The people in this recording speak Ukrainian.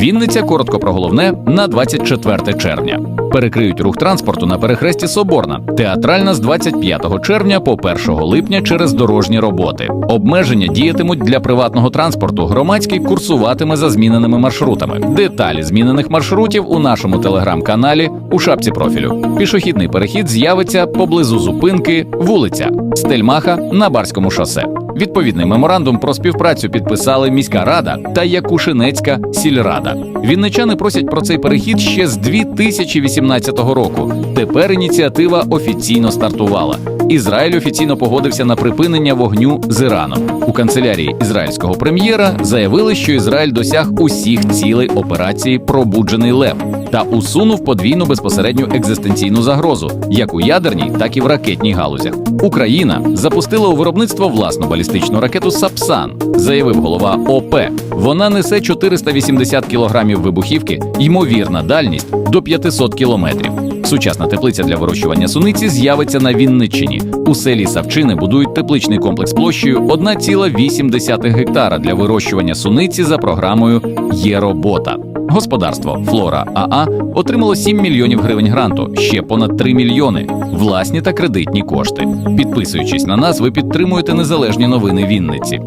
Вінниця коротко про головне на 24 червня. Перекриють рух транспорту на перехресті Соборна. Театральна з 25 червня по 1 липня через дорожні роботи. Обмеження діятимуть для приватного транспорту. Громадський курсуватиме за зміненими маршрутами. Деталі змінених маршрутів у нашому телеграм-каналі у шапці профілю. Пішохідний перехід з'явиться поблизу зупинки вулиця Стельмаха на Барському шосе. Відповідний меморандум про співпрацю підписали міська рада та Якушинецька сільрада. Вінничани просять про цей перехід ще з 2018 року. Тепер ініціатива офіційно стартувала. Ізраїль офіційно погодився на припинення вогню з Іраном. У канцелярії ізраїльського прем'єра заявили, що Ізраїль досяг усіх цілей операції Пробуджений лев та усунув подвійну безпосередню екзистенційну загрозу, як у ядерній, так і в ракетній галузях. Україна запустила у виробництво власну балістичну ракету Сапсан, заявив голова ОП. Вона несе 480 кілограмів вибухівки, ймовірна дальність до 500 кілометрів. Сучасна теплиця для вирощування суниці з'явиться на Вінниччині. У селі Савчини будують тепличний комплекс площею 1,8 гектара для вирощування суниці за програмою Є робота. Господарство Флора АА отримало 7 мільйонів гривень гранту, ще понад 3 мільйони власні та кредитні кошти. Підписуючись на нас, ви підтримуєте незалежні новини Вінниці.